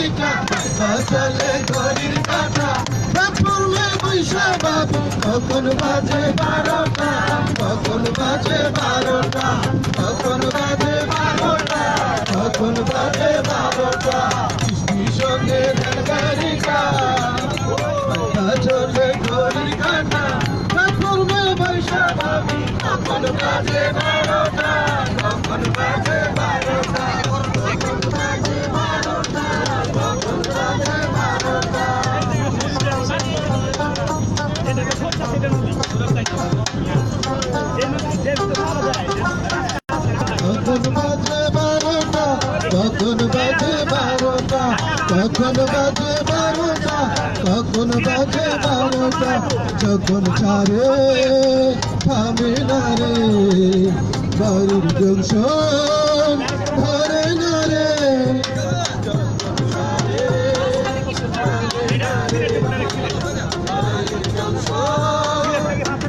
একা চলে বাবু কখন বাজে বারোটা কখন বাজে বারোটা কখন বাজে বারোটা কখন বাজে বারোটা রেলগাড়িটা একা চলে ঘড়ির কাটা প্ল্যাটফর্মে বৈশা বাবু কখন বাজে বারোটা যখন ছাড়ে থামে না রে। বাড়ির জংশন ধরে না রে।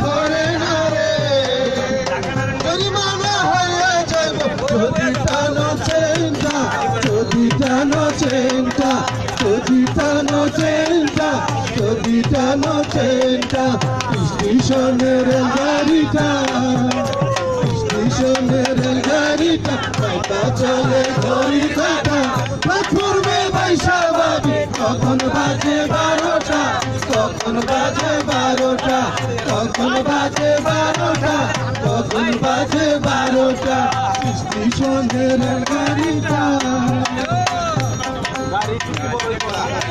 ধরে না রে। পরিমাণে হয়ে যাব টানো চেনটা স্টেশনের গাড়িটা স্টেশনের গাড়িটা পাতা চলে ঘড়ি কাটা। প্ল্যাটফর্মে বাইশা বাবি কখন বাজে বারোটা। কখন বাজে বারোটা। কখন বাজে বারোটা। কখন বাজে বারোটা। স্টেশনের গাড়িটা গাড়ির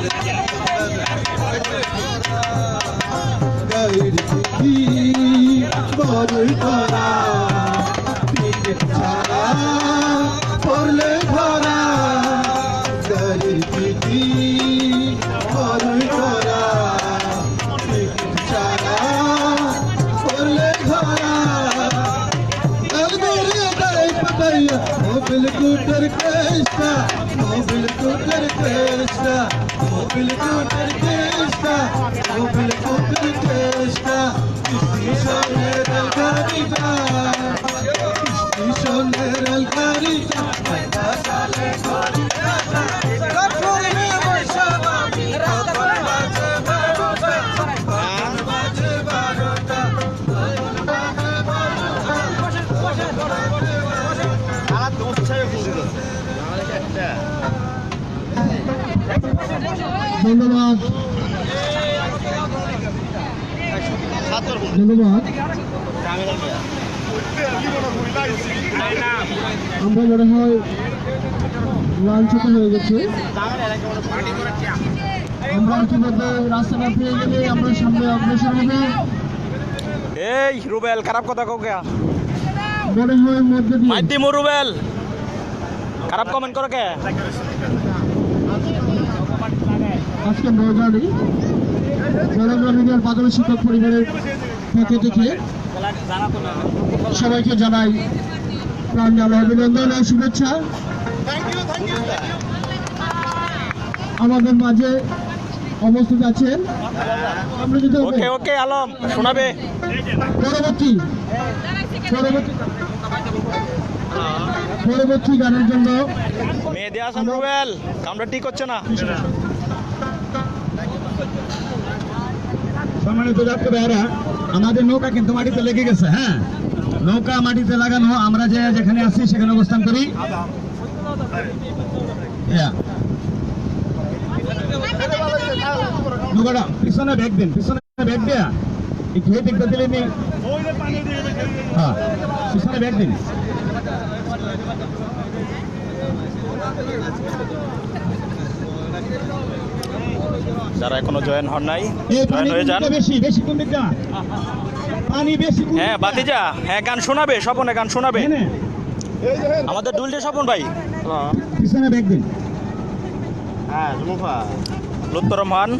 Mobil Cooter Krishna, Mobil Cooter Krishna, Mobil Cooter ধন্যবাদ। আমরা মনে হয় লাঞ্ছিত হয়ে গেছে। আমরা ইতিমধ্যে রাস্তাটা পেয়ে গেলে আমরা সামনে অগ্রসর হবে। এই রুবেল খারাপ কথা কাউকে মনে হয় মধ্যে দিয়ে। মাইতি মো রুবেল। খারাপ কমেন্ট করো কে? আজকে নৌজানি জনগণের প্রাথমিক শিক্ষক পরিবারের পক্ষ থেকে সবাইকে জানাই প্রাণ জানাই অভিনন্দন ও শুভেচ্ছা। আমাদের মাঝে অবস্থিত আছেন। আমরা ওকে ওকে আলম শোনাবে। পরবর্তী পরবর্তী পরবর্তী গানের জন্য রুবেল কামটা ঠিক হচ্ছে না। সম্মানিত যাত্রী ভাইরা আমাদের নৌকা কিন্তু মাটিতে লেগে গেছে হ্যাঁ নৌকা মাটিতে লাগানো আমরা যে যেখানে আছি সেখানে অবস্থান করি ইয়া। নৌকাটা পিছনে ব্যাগ দিন পিছনে ব্যাগ দেয়া একটু এই দিকটা দিলে নি হ্যাঁ পিছনে ব্যাগ দিন যারা এখনও জয়েন হন নাই জয়েন হয়ে যান। হ্যাঁ বাতিজা হ্যাঁ গান শোনাবে স্বপনে গান শোনাবে। আমাদের ডুলটে স্বপন ভাই। হ্যাঁ, লুত্তর রহমান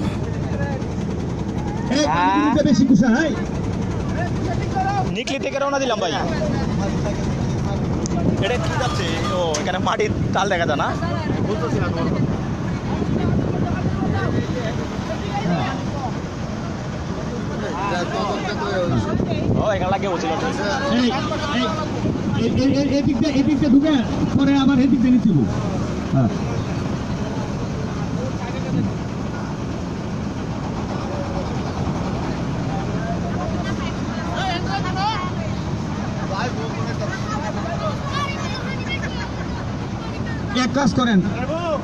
নিকলি থেকে রওনা দিলাম ভাই। এটা কি যাচ্ছে? ও এখানে মাটির তাল দেখা যায় না? বুঝতেছি না তোমার পরে আবার এদিকটা নিচ্ছিল হ্যাঁ। এক কাজ করেন। হ্যাঁ।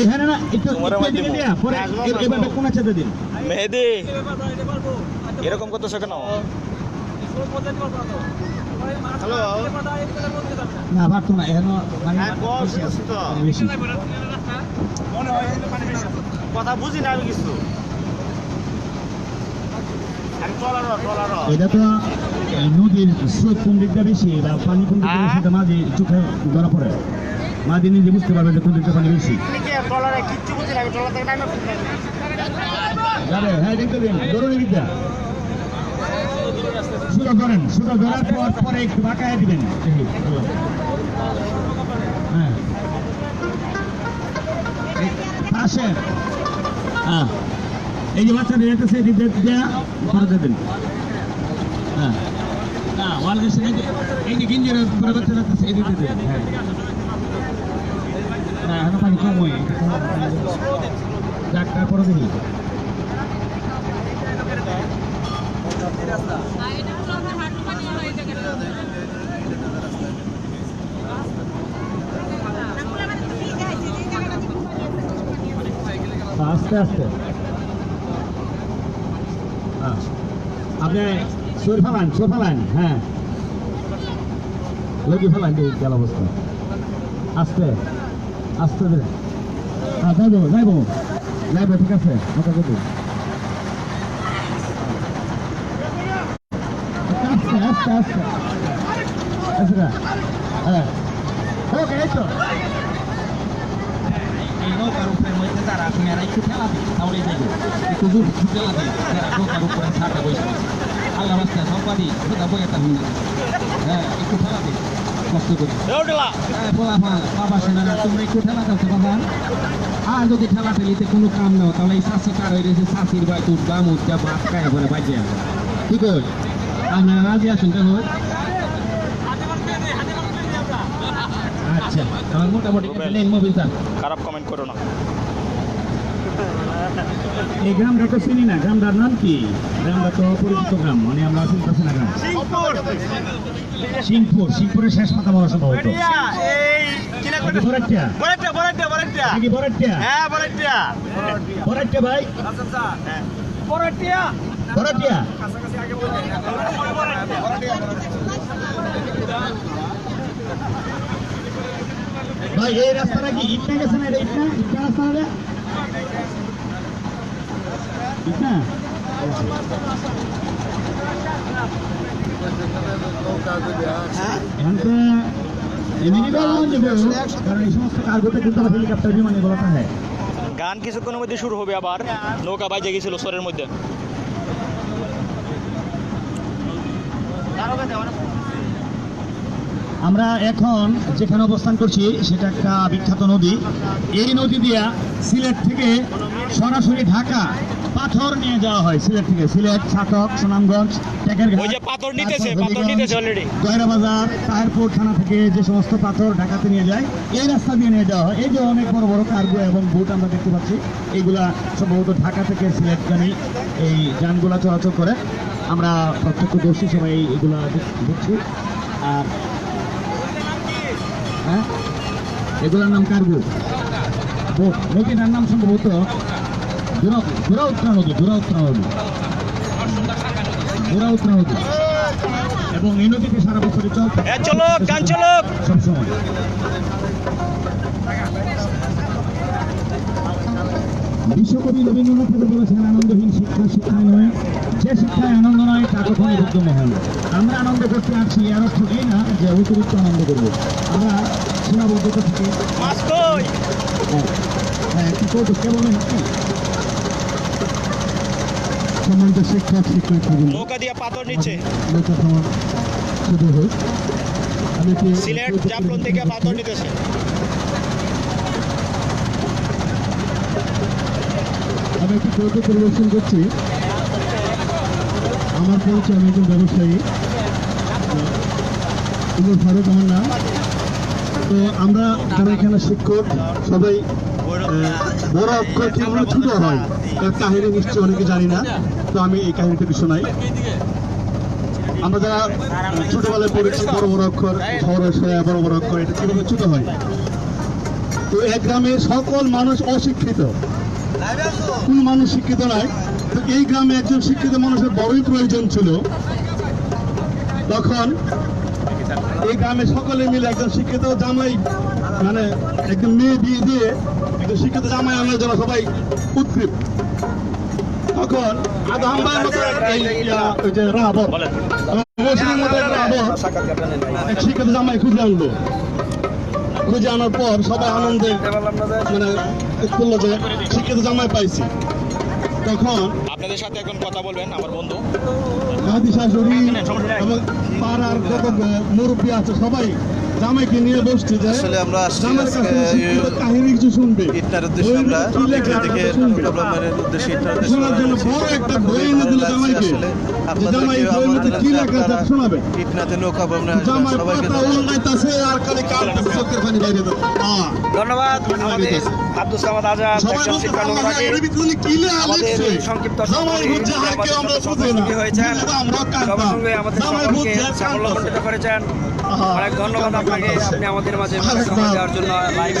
এখানে হ্যাঁ, না পরে এবার কোন চেতে দিন। এরকম করতেছো কেন না। মানে আছে, মানে কথা বুঝি না আমি কিছু। আমি ট্রলার ট্রলার এটা তো নদীর স্রোত কোন দিকটা বেশি বা পানি কোন দিকটা বেশি এটা মাঝে চোখে ধরা পড়ে। মাঝে নিজে বুঝতে পারবে যে কোন দিকটা পানি বেশি। কিচ্ছু বুঝি না আমি ট্রলার থেকে নামে যাবে হ্যাঁ দেখতে দিন। ধরুন দিকটা সুতো ধরেন সুতো ধরার পর পরে একটু বাঁকায় দিবেন। হ্যাঁ। পাশে হ্যাঁ। এই যে বাচ্চাদের যেতেছে এদিক দিয়ে দেয়া, পরে দেবেন হ্যাঁ। না, ওয়াল গেছে, এই যে গিঞ্জির পরে বাচ্চা দিয়ে দেবেন হ্যাঁ। পানি হয় একটু কম হয়। যাক, তারপরে দেখি। আস্তে আস্তে হ্যাঁ। আপনি হ্যাঁ। লগি ফেলান এই গেল অবস্থা। আস্তে আস্তে ধীরে। হ্যাঁ যাইব যাইব। যাইব, ঠিক আছে ওটা করব। আস্তে আস্তে আস্তে। আচ্ছা হ্যাঁ ওকে, এই তো এই নৌকার উপরে মধ্যে তারা একটু ঠেলা দিন তাহলে যাইব একটু জোর একটু দিন তারা নৌকার উপরে ছাড়তে বসে আছে। আল্লাহ রাস্তায় সম্পাদি সেটা বই একটা হ্যাঁ একটু কষ্ট করে হ্যাঁ বলা মা বাবা শোনা তোমরা একটু বাবা আর যদি ঠেলা ঠেলিতে কোনো কাম নাও তাহলে এই শাসি কার হয়ে শাসির বাই তোর দাম উঠতে বাদ কায় বলে বাজে আপনারা রাজি আসুন কেন আচ্ছা আমার মোটামুটি খারাপ কমেন্ট করো না এই গ্রামটা তো চিনি না। গ্রামটার নাম কি? গ্রামটা তো পরিচিত গ্রাম মানে আমরা চিনতেছি না গ্রাম। সিংপুর সিংপুরের শেষ মাথা বলা সম্ভবত ভাই। ভাই এই রাস্তাটা কি ইটনা গেছে না এটা ইটনা? ইটনা রাস্তা না ইটনা এখন তো এমনি বললাম যে বউ, কারণ এই সমস্ত কার্গোতে কিন্তু হেলিকপ্টার বিমান গান কিছুক্ষণের মধ্যে শুরু হবে আবার। নৌকা বাইজে গেছিল সরের মধ্যে। আমরা এখন যেখানে অবস্থান করছি, সেটা একটা বিখ্যাত নদী। এই নদী দিয়া সিলেট থেকে সরাসরি ঢাকা পাথর নিয়ে যাওয়া হয় সিলেট থেকে। সিলেট ছাতক সুনামগঞ্জ টেকেরঘাট ওই যে পাথর নিতেছে, পাথর নিতেছে already। গয়রাবাজার তাহেরপুর থানা থেকে যে সমস্ত পাথর ঢাকাতে নিয়ে যায় এই রাস্তা দিয়ে নিয়ে যাওয়া হয়। এই যে অনেক বড় বড় কার্গো এবং বুট আমরা দেখতে পাচ্ছি এইগুলা সম্ভবত ঢাকা থেকে সিলেটগামী এই যানগুলা চলাচল করে। আমরা প্রত্যক্ষদর্শী সবাই এগুলা দেখ- দেখছি। আর হ্যাঁ? এগুলোর নাম কার্গো বোট নদীটার নাম সম্ভবত দুরাউত্রা নদী দুরাউত্রা নদী দুরাউত্রা নদী এবং এই নদীতে সারা বছরই চল এ চলক গান চলক। সবসময়। বিশ্বকবি রবীন্দ্রনাথ ঠাকুর বলেছেন আনন্দহীন শিক্ষা শিক্ষায় নয়। যে শিক্ষায় আনন্দ নয় তা কখনোই উদ্যম হয় আমরা আনন্দ করতে আসছি এর অর্থ এই না? যে অতিরিক্ত আনন্দ করব। আমরা সীমাবদ্ধতা থেকে হ্যাঁ, হ্যাঁ কি করব কেমন হচ্ছে সম্মানিত শিক্ষক শিক্ষার্থী নৌকা দিয়ে পাথর নিচ্ছে। শুরু হোক আমি একটি সিলেট জাফলন থেকে পাথর নিতেছে। আমি একটি কৌতুক পরিবেশন করছি। আমার পরিচয় আমি একজন ব্যবসায়ী। উমর ফারুক আমার নাম। তো আমরা যারা এখানে শিক্ষক সবাই বড় অক্ষর ছোট হয়। কাহিনী নিশ্চয়ই অনেকে জানি না, তো আমি এই কাহিনীটা নাই। আমরা যারা ছোটবেলায় পড়েছি, বড় বড় অক্ষর বড় বড় অক্ষর, এটা কীভাবে ছোট হয়? তো এক গ্রামের সকল মানুষ অশিক্ষিত। কোন মানুষ শিক্ষিত নয় তো এই গ্রামে একজন শিক্ষিত মানুষের বড়ই প্রয়োজন ছিল। তখন এই গ্রামে সকলে মিলে একজন শিক্ষিত জামাই মানে একজন মেয়ে বিয়ে দিয়ে একজন শিক্ষিত জামাই আনার জন্য সবাই উৎকৃত তখন আধা মতো এই যে রাবর মৌসুমের মতো এক এক শিক্ষিত জামাই খুঁজে আনলো। খুঁজে আনার পর সবাই আনন্দে মানে করল যে শিক্ষিত জামাই পাইছি। তখন আপনাদের সাথে এখন কথা বলবেন আমার বন্ধু। দাদি শাশুড়ি এবং পাড়ার কত মুরব্বী আছে সবাই জামাইকে নিয়ে বসছে যে আসলে আমরা কাহিনী কিছু শুনবে। ইটনার উদ্দেশ্যে আমরা থেকে। উদ্দেশ্যে উদ্দেশ্যে আসলে আপনাদেরকে ইটনাতে নৌকা ভ্রমণে সবাইকে ধন্যবাদ। আমাদের আব্দুল সামাদ আজাদ একজন শিক্ষানুরাগী আমাদের সংক্ষিপ্ত হয়েছেন। সঙ্গে আমাদের সকলকে সাফল্যমণ্ডিত করেছেন। অনেক ধন্যবাদ আপনাকে। আপনি আমাদের মাঝে। সময় দেওয়ার জন্য লাইভে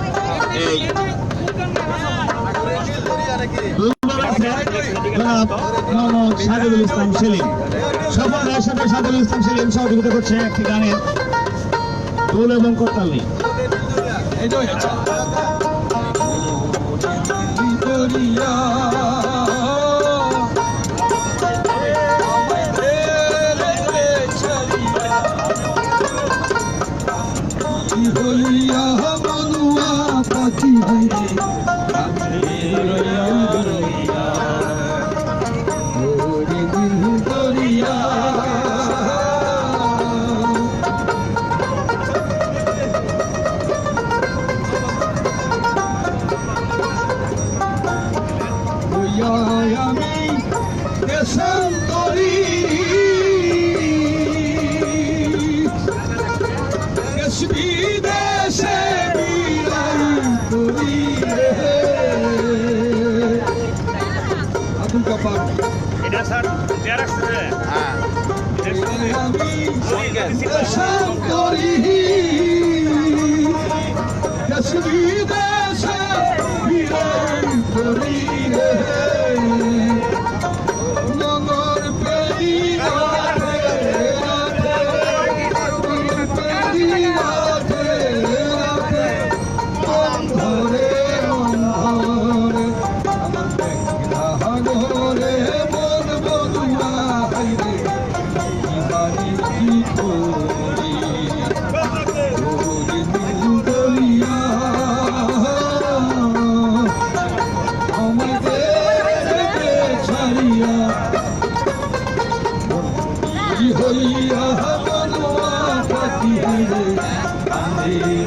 এই সাজিদুল ইসলাম সেলিম সফল সাথে সাদুল ইসলাম সেলিম সহযোগিতা করছে একটি গানের দোল এবং করতাল নেই Maria. পাখি রে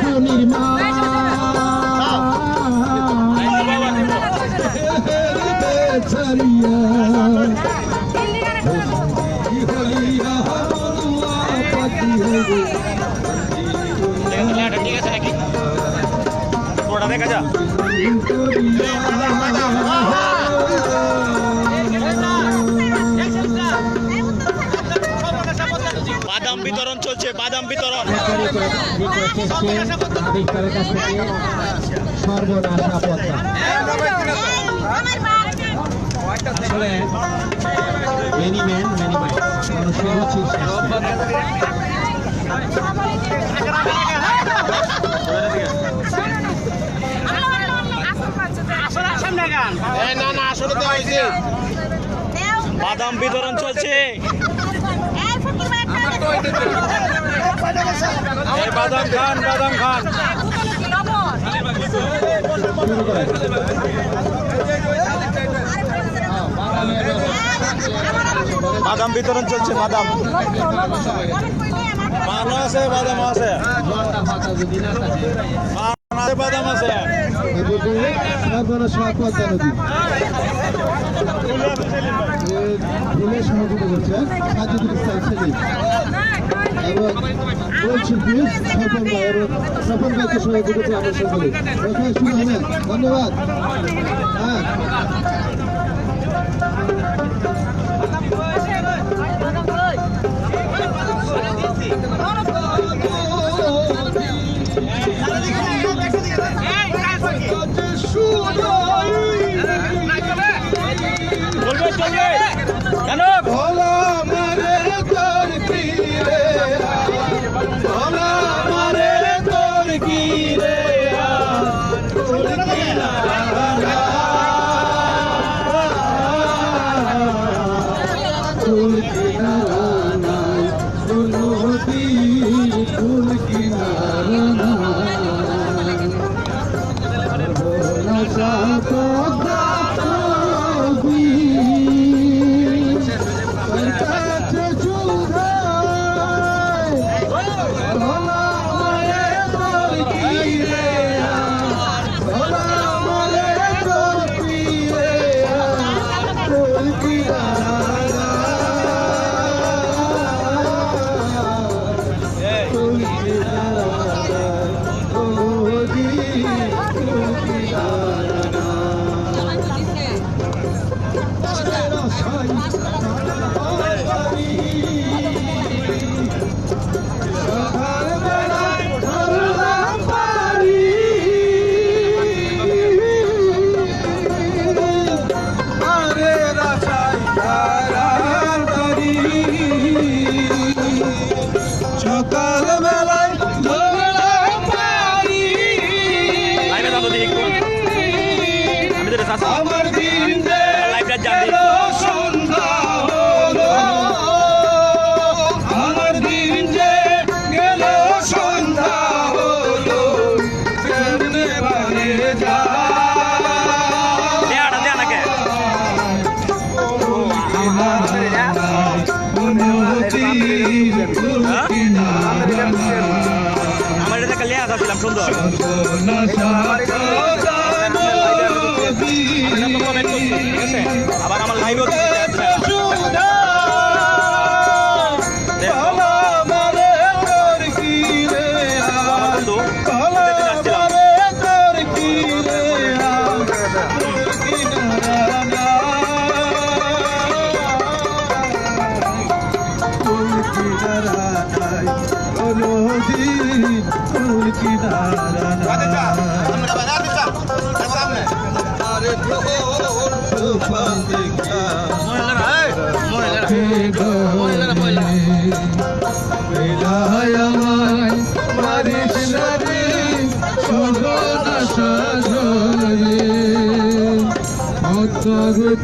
ধনির মা ছাড়িয়া হলিয়া পাখি হইয়া দেখা। যা বিতরণ। সর্বনাশা পদ্মা আসলে মেনি ম্যান মেনি মানুষের শেষ নেই। বাদাম বিতরণ চলছে এই বাদাম খান বাদাম খান। বাদাম বিতরণ চলছে বাদাম। পানও আছে বাদাম আছে। বাদাম আছে পদ্মা নদী ফুলের এবং শিল্পী স্বপন ভাই এবং স্বপন ভাইকে আমরা ধন্যবাদ হ্যাঁ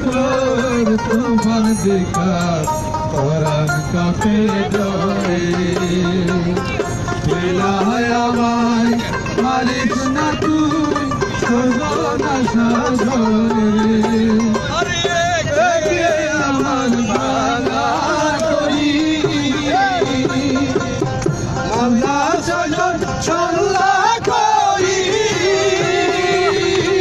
তোর তুফান দেখা পরাণ কাপে ডরে বেলায় আমায় মারিস না তুই সজনা সাজরে